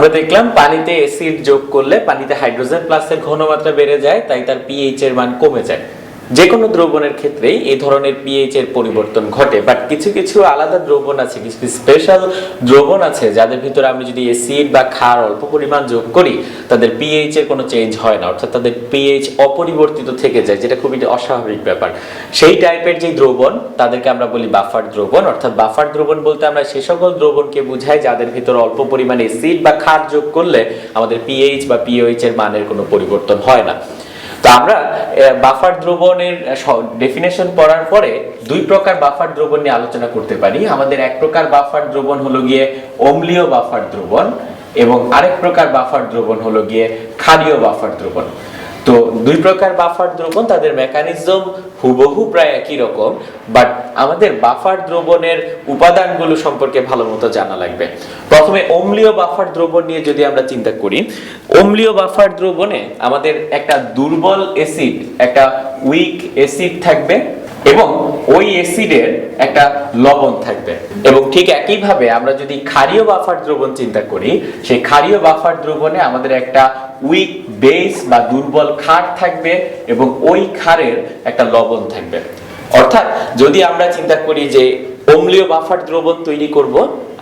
আমরা দেখলাম পানিতে অ্যাসিড যোগ করলে পানিতে হাইড্রোজেন প্লাসের ঘনমাত্রা বেড়ে যায়, তাই তার পিএইচ এর মান কমে যায়। যে কোনো দ্রবণের ক্ষেত্রেই এই ধরনের পিএইচ এর পরিবর্তন ঘটে বাট কিছু কিছু আলাদা দ্রবণ আছে, কিছু স্পেশাল দ্রবণ আছে, যাদের ভিতরে আমি যদি অ্যাসিড বা ক্ষার অল্প পরিমাণ যোগ করি, তাদের পিএইচ এর কোনো চেঞ্জ হয় না, অর্থাৎ তাদের পিএইচ অপরিবর্তিত থেকে যায়, যেটা খুবই অস্বাভাবিক ব্যাপার। সেই টাইপের যে দ্রবণ, তাদেরকে আমরা বলি বাফার দ্রবণ, অর্থাৎ বাফার দ্রবণ বলতে আমরা সে সকল দ্রবণকে বুঝাই, যাদের ভিতরে অল্প পরিমাণে অ্যাসিড বা ক্ষার যোগ করলে আমাদের পিএইচ বা পিওএইচ এর মানের কোনো পরিবর্তন হয় না। তো আমরা বাফার দ্রবণের ডেফিনেশন পড়ার পরে দুই প্রকার বাফার দ্রবণ নিয়ে আলোচনা করতে পারি। আমাদের এক প্রকার বাফার দ্রবণ হলো গিয়ে অম্লীয় বাফার দ্রবণ এবং আরেক প্রকার বাফার দ্রবণ হলো গিয়ে ক্ষারীয় বাফার দ্রবণ। তো দুই প্রকার বাফার দ্রবণ, তাদের মেকানিজম হুবহু প্রায় একই রকম বাট আমাদের বাফার দ্রবণের উপাদানগুলো সম্পর্কে ভালো মতো জানা লাগবে। প্রথমে অম্লীয় বাফার দ্রবণ নিয়ে যদি আমরা চিন্তা করি, অম্লীয় বাফার দ্রবণে আমাদের একটা দুর্বল অ্যাসিড একটা উইক অ্যাসিড থাকবে এবং ওই অ্যাসিডের একটা লবণ থাকবে। এবং ঠিক একইভাবে আমরা যদি ক্ষারীয় বাফার দ্রবণ চিন্তা করি, সেই ক্ষারীয় বাফার দ্রবণে আমাদের একটা উইক বেস বা দুর্বল ক্ষার থাকবে এবং ওই ক্ষারের একটা লবণ থাকবে। অর্থাৎ যদি আমরা চিন্তা করি যে অম্লীয় বাফার দ্রবণ তৈরি করব,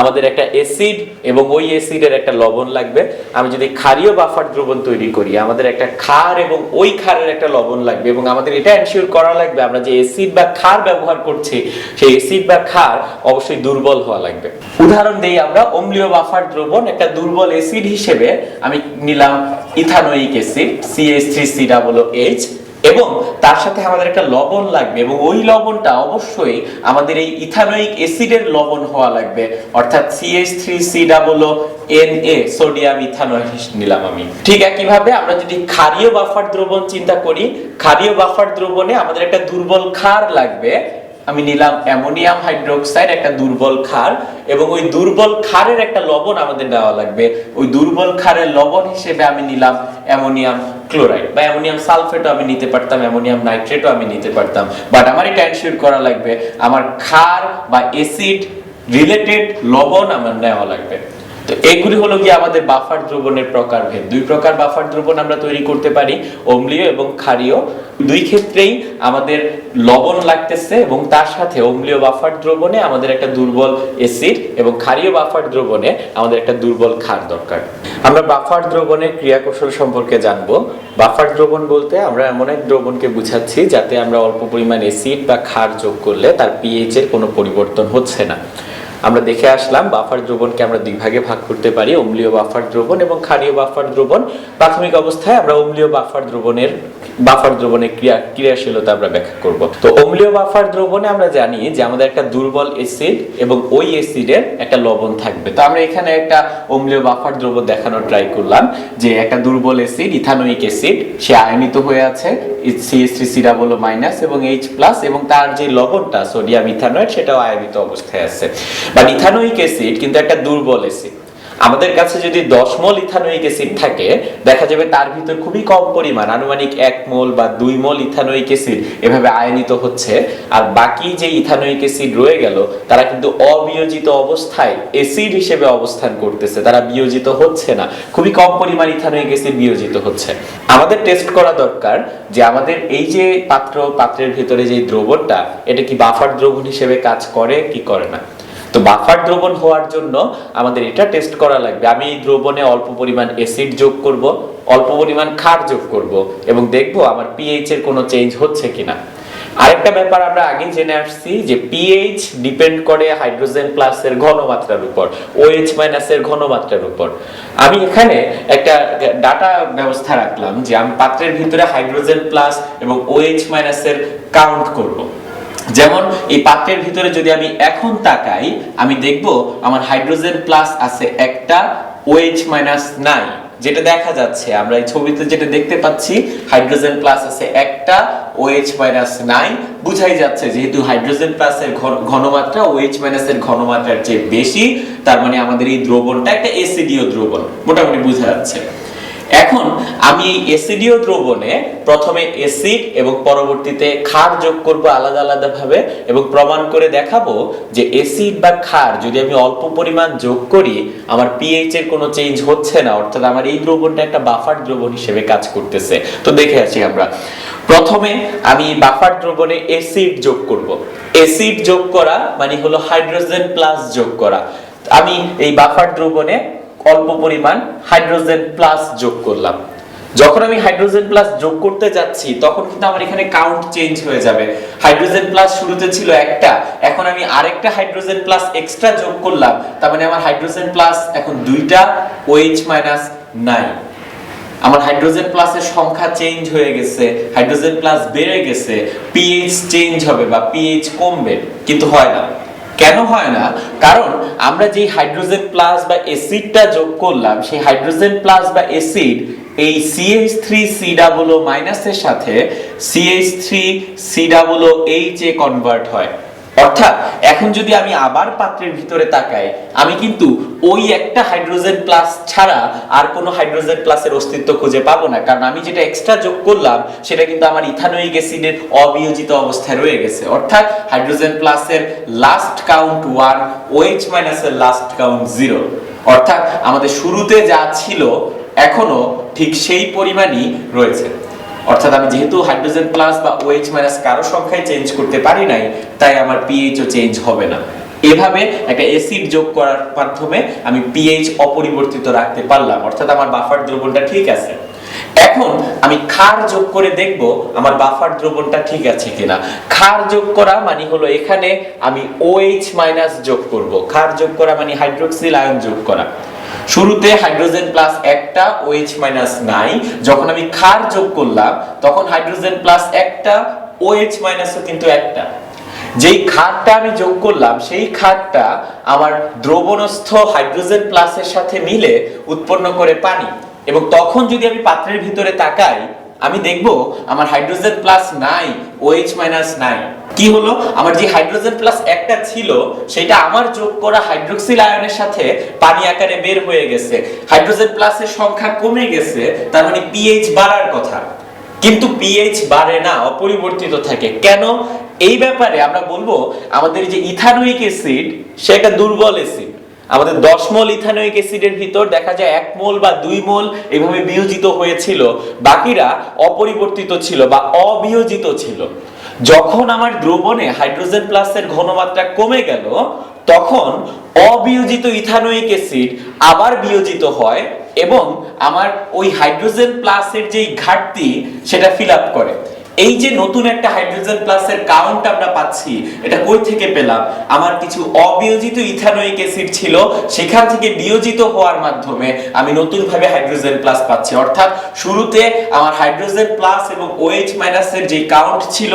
আমাদের একটা অ্যাসিড এবং ওই অ্যাসিডের একটা লবণ লাগবে। আমি যদি ক্ষারীয় বাফার দ্রবণ তৈরি করি, আমাদের একটা ক্ষার এবং ওই ক্ষারের একটা লবণ লাগবে এবং আমাদের এটা এনশিওর করা লাগবে, আমরা যে অ্যাসিড বা ক্ষার ব্যবহার করছি, সেই অ্যাসিড বা ক্ষার অবশ্যই দুর্বল হওয়া লাগবে। উদাহরণ দেই আমরা, অম্লীয় বাফার দ্রবণ একটা দুর্বল অ্যাসিড হিসেবে আমি নিলাম ethanoic acid C H three C double H এবং তার সাথে আমাদের একটা লবণ লাগবে এবং ওই লবণটা অবশ্যই আমাদের এই ইথানোয়িক অ্যাসিডের লবণ হওয়া লাগবে। অর্থাৎ C H three C double N A sodium ethanoate নিলাম আমি। ঠিক একইভাবে আমরা যদি ক্ষারীয় বাফার দ্রবণ চিন্তা করি, ক্ষারীয় বাফার দ্রবণে আমাদের একটা দুর্বল ক্ষার লাগবে। আমি নিলাম অ্যামোনিয়াম হাইড্রোক্সাইড একটা দুর্বল ক্ষার এবং ওই দুর্বল ক্ষারের একটা লবণ আমাদের নেওয়া লাগবে। ওই দুর্বল ক্ষারের লবণ হিসেবে আমি নিলাম অ্যামোনিয়াম ক্লোরাইড বা অ্যামোনিয়াম সালফেটও আমি নিতে পারতাম, অ্যামোনিয়াম নাইট্রেটও আমি নিতে পারতাম। বাট আমার এটা এনশিওর করা লাগবে। আমার ক্ষার বা অ্যাসিড রিলেটেড লবণ আমার নেওয়া লাগবে। তো এগুলি হলো কি আমাদের বাফার দ্রবণের প্রকারভেদ। দুই প্রকার বাফার দ্রবণ আমরা তৈরি করতে পারি, অম্লীয় এবং ক্ষারীয়। দুই ক্ষেত্রেই আমাদের লবণ লাগতেছে এবং তার সাথে অম্লীয় বাফার দ্রবণে আমাদের একটা দুর্বল অ্যাসিড এবং ক্ষারীয় বাফার দ্রবণে আমাদের একটা দুর্বল ক্ষার দরকার। আমরা বাফার দ্রবণের ক্রিয়াকৌশল সম্পর্কে জানব। বাফার দ্রবণ বলতে আমরা এমন এক দ্রবণকে বুঝাচ্ছি যাতে আমরা অল্প পরিমাণ অ্যাসিড বা ক্ষার যোগ করলে তার পিএইচ এর কোনো পরিবর্তন হচ্ছে না। আমরা দেখে আসলাম বাফার দ্রবণকে আমরা দুই ভাগে ভাগ করতে পারি, অম্লীয় বাফার দ্রবণ এবং ক্ষারীয় বাফার দ্রবণ। প্রাথমিক অবস্থায় আমরা অম্লীয় বাফার দ্রবণের বাফার দ্রবণের ক্রিয়া, ক্রিয়াশীলতা আমরা ব্যাখ্যা করব। তো অম্লীয় বাফার দ্রবণে আমরা জানি যে আমাদের একটা দুর্বল অ্যাসিড এবং ওই অ্যাসিডের একটা লবণ থাকবে। তো আমরা এখানে একটা অম্লীয় বাফার দ্রবণ দেখানোর ট্রাই করলাম যে একটা দুর্বল অ্যাসিড ইথানোয়িক অ্যাসিড সে আয়নিত হয়ে আছে C S three C double minus এবং এইচ প্লাস এবং তার যে লবণটা সোডিয়াম ইথানয়েড সেটাও আয়নিত অবস্থায় আছে। বাট ইথানোয়িক অ্যাসিড কিন্তু একটা দুর্বল অ্যাসিড। আমাদের কাছে যদি দশ মোল ইথানোয়িক অ্যাসিড থাকে, দেখা যাবে তার ভিতর খুবই কম পরিমাণ আনুমানিক এক মোল বা দুই মোল ইথানোয়িক অ্যাসিড এভাবে আয়নিত হচ্ছে, আর বাকি যে ইথানোয়িক অ্যাসিড রয়ে গেল, তারা কিন্তু অবিয়োজিত অবস্থায় অ্যাসিড হিসেবে অবস্থান করতেছে। তারা বিয়োজিত হচ্ছে না। খুবই কম পরিমাণ ইথানোয়িক অ্যাসিড বিয়োজিত হচ্ছে। আমাদের টেস্ট করা দরকার যে আমাদের এই যে পাত্র, পাত্রের ভিতরে যে দ্রবণটা, এটা কি বাফার দ্রবণ হিসেবে কাজ করে, কি করে না? তো বাফার দ্রবণ হওয়ার জন্য আমাদের এটা টেস্ট করা লাগবে। আমি এই দ্রবণে অল্প পরিমাণ অ্যাসিড যোগ করব, অল্প পরিমাণ ক্ষার যোগ করব এবং দেখব আমার পিএইচ এর কোনো চেঞ্জ হচ্ছে কিনা। আরেকটা ব্যাপার আমরা আগেই জেনে আসছি যে পিএইচ ডিপেন্ড করে হাইড্রোজেন প্লাসের ঘনমাত্রার উপর ওএইচ মাইনাসের ঘনমাত্রার উপর। আমি এখানে একটা ডাটা ব্যবস্থা রাখলাম যে আমি পাত্রের ভিতরে হাইড্রোজেন প্লাস এবং ওএইচ মাইনাসের কাউন্ট করব। যেমন এই পাত্রের ভিতরে যদি আমি এখন তাকাই, আমি দেখব আমার হাইড্রোজেন প্লাস আছে একটা, ওএইচ মাইনাস নাই যেটা দেখা যাচ্ছে, আমরা এই ছবিতে যেটা দেখতে পাচ্ছি, হাইড্রোজেন প্লাস আছে একটা, ওএইচ মাইনাস নাই বুঝাই যাচ্ছে যেহেতু হাইড্রোজেন প্লাসের ঘনমাত্রা, ওএইচ মাইনাসের ঘনমাত্রার চেয়ে বেশি, তার মানে আমাদের এই দ্রবণটা একটা এসিডিও দ্রবণ, মোটামুটি বোঝা যাচ্ছে। এখন আমি এই এসিডীয় দ্রবণে প্রথমে অ্যাসিড এবং পরবর্তীতে ক্ষার যোগ করব আলাদা আলাদা ভাবে এবং প্রমাণ করে দেখাবো যে অ্যাসিড বা ক্ষার যদি আমি অল্প পরিমাণ যোগ করি, আমার পিএইচ এর কোনো চেঞ্জ হচ্ছে না, অর্থাৎ আমার এই দ্রবণটা একটা বাফার দ্রবণ হিসেবে কাজ করতেছে। তো দেখে আসি আমরা। প্রথমে আমি বাফার দ্রবণে অ্যাসিড যোগ করব। অ্যাসিড যোগ করা মানে হলো হাইড্রোজেন প্লাস যোগ করা। আমি এই বাফার দ্রবণে অল্প পরিমাণ হাইড্রোজেন প্লাস যোগ করলাম। যখন আমি হাইড্রোজেন প্লাস যোগ করতে যাচ্ছি, তখন কিন্তু আমার এখানে কাউন্ট চেঞ্জ হয়ে যাবে। হাইড্রোজেন প্লাস শুরুতে ছিল একটা, এখন আমি আরেকটা হাইড্রোজেন প্লাস এক্সট্রা যোগ করলাম। তার মানে আমার হাইড্রোজেন প্লাস এখন দুইটা ওএইচ মাইনাস নাই আমার হাইড্রোজেন প্লাসের সংখ্যা চেঞ্জ হয়ে গেছে, হাইড্রোজেন প্লাস বেড়ে গেছে পিএইচ চেঞ্জ হবে বা পিএইচ কমবে, কিন্তু হয় না। কেন হয় না? কারণ আমরা যে হাইড্রোজেন প্লাস বা অ্যাসিডটা যোগ করলাম, সেই হাইড্রোজেন প্লাস বা অ্যাসিড এই CH3 সি ডাবল মাইনাসের সাথে CH3 সি ডাবল এইচ এ কনভার্ট হয়। অর্থাৎ এখন যদি আমি আবার পাত্রের ভিতরে তাকাই, আমি কিন্তু ওই একটা হাইড্রোজেন প্লাস ছাড়া আর কোনো হাইড্রোজেন প্লাসের অস্তিত্ব খুঁজে পাবো না। কারণ আমি যেটা এক্সট্রা যোগ করলাম, সেটা কিন্তু আমার ইথানোয়িক অ্যাসিডের অবিয়োজিত অবস্থায় রয়ে গেছে। অর্থাৎ হাইড্রোজেন প্লাসের last count one O H মাইনাসের লাস্ট কাউন্ট জিরো অর্থাৎ আমাদের শুরুতে যা ছিল এখনও ঠিক সেই পরিমাণই রয়েছে। অর্থাৎ আমি যেহেতু হাইড্রোজেন প্লাস বা ওএইচ মাইনাস কারও সংখ্যায় চেঞ্জ করতে পারি নাই, তাই আমার পিএইচ ও চেঞ্জ হবে না। এভাবে একটা অ্যাসিড যোগ করার মাধ্যমে আমি পিএইচ অপরিবর্তিত রাখতে পারলাম। অর্থাৎ আমার বাফার দ্রবণটা ঠিক আছে। এখন আমি ক্ষার যোগ করে দেখব আমার বাফার দ্রবণটা ঠিক আছে কিনা। ক্ষার যোগ করা মানে হলো এখানে আমি OH মাইনাস যোগ করব। ক্ষার যোগ করা মানে হাইড্রোক্সিল আয়ন যোগ করা। শুরুতে হাইড্রোজেন প্লাস একটা OH মাইনাস নাই যখন আমি ক্ষার যোগ করলাম, তখন হাইড্রোজেন প্লাস একটা OH মাইনাসও কিন্তু একটা। যেই খাতটা আমি যোগ করলাম, সেই খাতটা আমার দ্রবণস্থ হাইড্রোজেন প্লাসের সাথে মিলে উৎপন্ন করে পানি। এবং তখন যদি আমি পাত্রের ভিতরে তাকাই আমি দেখব আমার হাইড্রোজেন প্লাস নাই OH মাইনাস নাই। কি হলো? আমার যে হাইড্রোজেন প্লাস একটা ছিল, সেটা আমার যোগ করা হাইড্রোক্সিল আয়নের সাথে পানি আকারে বের হয়ে গেছে। হাইড্রোজেন প্লাসের সংখ্যা কমে গেছে, তার মানে পিএইচ বাড়ার কথা। কিন্তু পিএইচ বাড়ে না, অপরিবর্তিত থাকে। কেন? এই ব্যাপারে আমরা বলব, আমাদের যে ইথানোয়িক অ্যাসিড, সে একটা দুর্বল অ্যাসিড। আমাদের দশ মোল ইথানোয়িক অ্যাসিডের ভিতর দেখা যায় এক মোল বা দুই মোল এভাবে বিয়োজিত হয়েছিল। বাকিরা অপরিবর্তিত ছিল বা অবিয়োজিত ছিল। যখন আমার দ্রবণে হাইড্রোজেন প্লাসের ঘনমাত্রা কমে গেল, তখন অবিয়োজিত ইথানোয়িক অ্যাসিড আবার বিয়োজিত হয় এবং আমার ওই হাইড্রোজেন প্লাসের যেই ঘাটতি, সেটা ফিল আপ করে। এই যে নতুন একটা হাইড্রোজেন প্লাসের কাউন্ট আমরা পাচ্ছি, এটা কই থেকে পেলাম? আমার কিছু অবিয়োজিত ইথানোয়িক অ্যাসিড ছিল, সেখান থেকে বিয়োজিত হওয়ার মাধ্যমে আমি নতুন ভাবে হাইড্রোজেন প্লাস পাচ্ছি। অর্থাৎ শুরুতে আমার হাইড্রোজেন প্লাস এবং OH মাইনাসের যে কাউন্ট ছিল,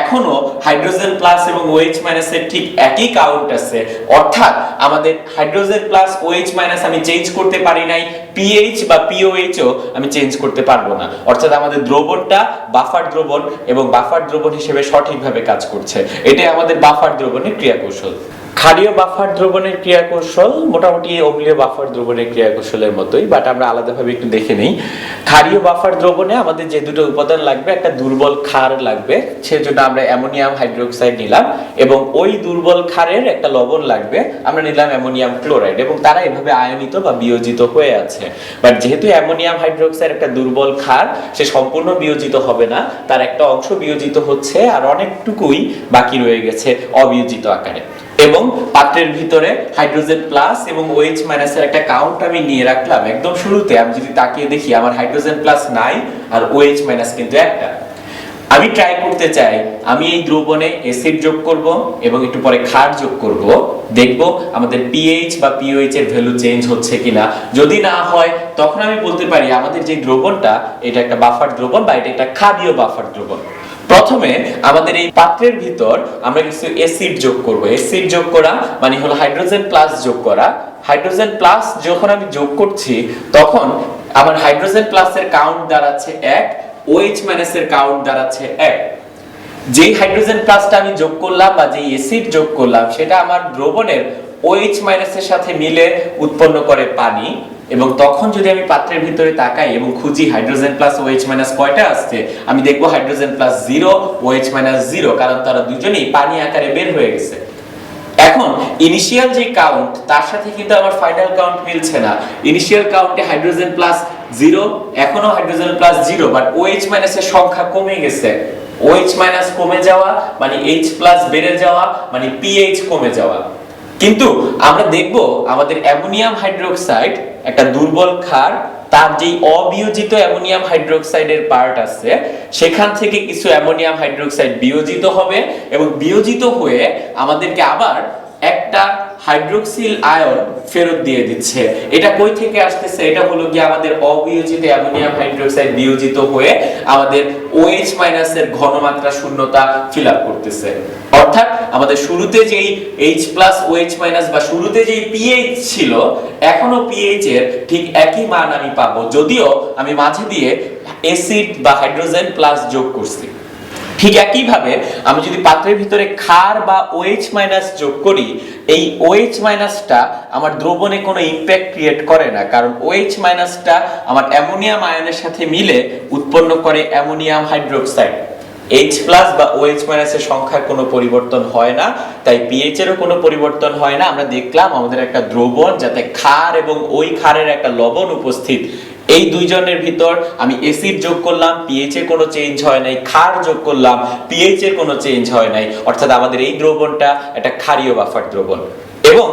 এখনও হাইড্রোজেন প্লাস এবং OH মাইনাসের ঠিক একই কাউন্ট আছে। অর্থাৎ আমাদের হাইড্রোজেন প্লাস OH মাইনাস আমি চেঞ্জ করতে পারি নাই পিএইচ বা ও আমি চেঞ্জ করতে পারব না। অর্থাৎ আমাদের দ্রবণটা বাফার দ্রবণ এবং বাফার দ্রবণ হিসেবে সঠিকভাবে কাজ করছে। এটাই আমাদের বাফার দ্রবণের ক্রিয়াকৌশল। ক্ষারীয় বাফার দ্রবণের ক্রিয়াকৌশল মোটামুটি অম্লীয় বাফার দ্রবণের ক্রিয়াকৌশলের মতোই বাট আমরা আলাদাভাবে একটু দেখে নেই। ক্ষারীয় বাফার দ্রবণে আমাদের যে দুটো উপাদান লাগবে, একটা দুর্বল ক্ষার লাগবে, সেজন্য আমরা অ্যামোনিয়াম হাইড্রোক্সাইড নিলাম, এবং ওই দুর্বল ক্ষারের একটা লবণ লাগবে, আমরা নিলাম অ্যামোনিয়াম ক্লোরাইড, এবং তারা এভাবে আয়নিত বা বিয়োজিত হয়ে আছে। বাট যেহেতু অ্যামোনিয়াম হাইড্রোক্সাইড একটা দুর্বল ক্ষার, সে সম্পূর্ণ বিয়োজিত হবে না, তার একটা অংশ বিয়োজিত হচ্ছে, আর অনেকটুকুই বাকি রয়ে গেছে অবিয়োজিত আকারে। এবং পাত্রের ভিতরে হাইড্রোজেন প্লাস এবং OH মাইনাসের একটা কাউন্ট আমি নিয়ে রাখলাম একদম শুরুতে। আমি যদি তাকিয়ে দেখি আমার হাইড্রোজেন প্লাস নাই আর OH মাইনাস কিন্তু একটা। আমি ট্রাই করতে চাই। আমি এই দ্রবণে অ্যাসিড যোগ করব এবং একটু পরে ক্ষার যোগ করব। দেখব আমাদের পিএইচ বা পিওএইচ এর ভ্যালু চেঞ্জ হচ্ছে কিনা। যদি না হয়, তখন আমি বলতে পারি আমাদের যে দ্রবণটা, এটা একটা বাফার দ্রবণ বা এটা একটা ক্ষারীয় বাফার দ্রবণ। প্রথমে আমাদের এই পাত্রের ভিতর আমরা কিছু অ্যাসিড যোগ করব। অ্যাসিড যোগ করা মানে হলো হাইড্রোজেন প্লাস যোগ করা। হাইড্রোজেন প্লাস যখন আমি যোগ করছি, তখন আমার হাইড্রোজেন প্লাসের কাউন্ট দাঁড়াচ্ছে এক OH মাইনাসের কাউন্ট দাঁড়াচ্ছে এক। যেই হাইড্রোজেন প্লাসটা আমি যোগ করলাম বা যেই অ্যাসিড যোগ করলাম, সেটা আমার দ্রবণের OH মাইনাসের সাথে মিলে উৎপন্ন করে পানি। এবং তখন যদি আমি পাত্রের ভিতরে তাকাই এবং খুঁজি হাইড্রোজেন প্লাস ওএইচ মাইনাস কয়টা আসছে, আমি দেখব hydrogen plus zero, O H minus zero, কারণ তারা দুজনেই পানি আকারে বের হয়ে গেছে। এখন ইনিশিয়াল যে কাউন্ট তার সাথে কিন্তু আমার ফাইনাল কাউন্ট মিলছে না। ইনিশিয়াল কাউন্টে হাইড্রোজেন প্লাস জিরো, এখনও hydrogen plus zero but OH মাইনাসের সংখ্যা কমে গেছে। ওএইচ মাইনাস কমে যাওয়া মানে এইচ প্লাস বেড়ে যাওয়া মানে পিএইচ কমে যাওয়া। কিন্তু আমরা দেখব আমাদের অ্যামোনিয়াম হাইড্রোক্সাইড একটা দুর্বল ক্ষার, তার যেই অবিয়োজিত অ্যামোনিয়াম হাইড্রোক্সাইডের পার্ট আছে, সেখান থেকে কিছু অ্যামোনিয়াম হাইড্রোক্সাইড বিয়োজিত হবে এবং বিয়োজিত হয়ে আমাদেরকে আবার একটা হাইড্রোক্সিল আয়ন ফেরত দিয়ে দিচ্ছে। এটা কই থেকে আসতেছে? এটা হলো কি আমাদের অবিয়োজিত অ্যামোনিয়াম হাইড্রোক্সাইড বিয়োজিত হয়ে আমাদের OH মাইনাসের ঘনমাত্রা শূন্যতা ফিল আপ করতেছে। অর্থাৎ আমাদের শুরুতে যেই H OH বা শুরুতে যেই pH ছিল, এখনও pH এর ঠিক একই মান আমি পাবো। যদিও আমি মাঝে দিয়ে অ্যাসিড বা হাইড্রোজেন প্লাস যোগ করছি। ঠিক একইভাবে আমি যদি পাত্রের ভিতরে ক্ষার বা ওএইচ মাইনাস যোগ করি, এই ওএইচ মাইনাসটা আমার দ্রবণে কোনো ইমপ্যাক্ট ক্রিয়েট করে না। কারণ ওএইচ মাইনাসটা আমার অ্যামোনিয়াম আয়নের সাথে মিলে উৎপন্ন করে অ্যামোনিয়াম হাইড্রোক্সাইড। H প্লাস বা OH মাইনাসের সংখ্যার কোনো পরিবর্তন হয় না, তাই পিএইচ এরও কোনো পরিবর্তন হয় না। আমরা দেখলাম আমাদের একটা দ্রবণ যাতে ক্ষার এবং ওই ক্ষারের একটা লবণ উপস্থিত এই দুইজনের ভিতর আমি এসিড যোগ করলাম পিএইচ এর কোনো চেঞ্জ হয় নাই, ক্ষার যোগ করলাম পিএইচ এর কোনো চেঞ্জ হয় নাই। অর্থাৎ আমাদের এই দ্রবণটা একটা ক্ষারীয় বাফার দ্রবণ। এবং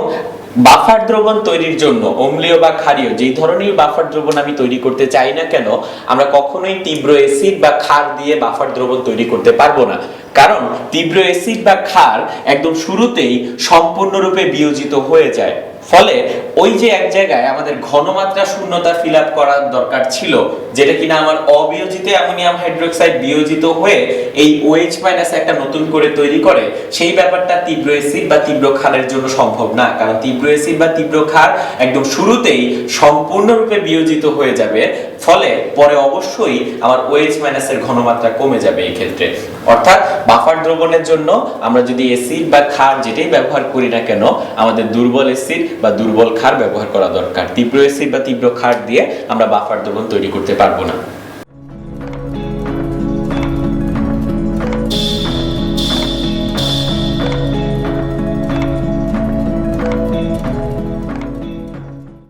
বাফার দ্রবণ তৈরির জন্য, অম্লীয় বা ক্ষারীয়, যেই ধরনের বাফার দ্রবণ আমি তৈরি করতে চাই না কেন, আমরা কখনোই তীব্র অ্যাসিড বা ক্ষার দিয়ে বাফার দ্রবণ তৈরি করতে পারব না। কারণ তীব্র অ্যাসিড বা ক্ষার একদম শুরুতেই সম্পূর্ণরূপে বিয়োজিত হয়ে যায়। ফলে ওই যে এক জায়গায় আমাদের ঘনমাত্রা শূন্যতা ফিল আপ করার দরকার ছিল, যেটা কিনা আমার অবিয়োজিত অ্যামোনিয়াম হাইড্রোক্সাইড বিয়োজিত হয়ে এই ওএইচ মাইনাস একটা নতুন করে তৈরি করে, সেই ব্যাপারটা তীব্র অ্যাসিড বা তীব্র ক্ষারের জন্য সম্ভব না। কারণ তীব্র অ্যাসিড বা তীব্র ক্ষার একদম শুরুতেই সম্পূর্ণরূপে বিয়োজিত হয়ে যাবে, ফলে পরে অবশ্যই আমার OH মাইনাসের ঘনমাত্রা কমে যাবে এই ক্ষেত্রে। অর্থাৎ বাফার দ্রবণের জন্য আমরা যদি এসিড বা ক্ষার যেটাই ব্যবহার করি না কেন, আমাদের দুর্বল অ্যাসিড বা দুর্বল ক্ষার ব্যবহার করা দরকার। তীব্র অ্যাসিড বা তীব্র ক্ষার দিয়ে আমরা বাফার দ্রবণ তৈরি করতে পারব না।